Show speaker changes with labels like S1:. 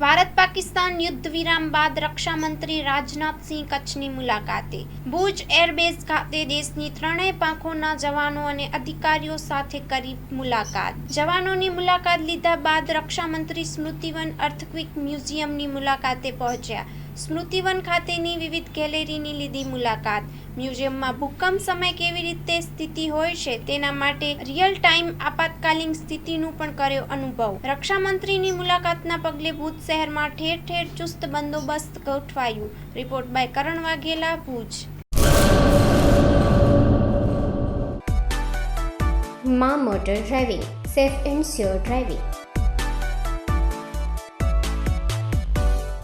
S1: ભારત પાકિસ્તાન યુદ્ધ વિરામ બાદ રક્ષામંત્રી રાજનાથસિંહ કચ્છની મુલાકાતે. ભુજ એરબેઝ ખાતે દેશની ત્રણેય પાંખોના જવાનો અને અધિકારીઓ સાથે કરી મુલાકાત. જવાનોની મુલાકાત લીધા બાદ રક્ષામંત્રી સ્મૃતિવન અર્થક્વિક મ્યુઝિયમની મુલાકાતે પહોંચ્યા. સ્મૃતિવન ખાતેની વિવિધ ગેલેરીની લીધી મુલાકાત. મ્યુઝિયમમાં ભૂકંપ સમય કેવી રીતે સ્થિતિ હોય છે તેના માટે રિયલ ટાઈમ આપાતકાલીન સ્થિતિનું પણ કર્યો અનુભવ. રક્ષામંત્રીની મુલાકાતના પગલે ભુજ શહેરમાં ઠેર ઠેર ચુસ્ત બંદોબસ્ત ગોઠવાયું. Report by Karan Vaghela, Bhuj.
S2: મા motor driving, safe and sure driving.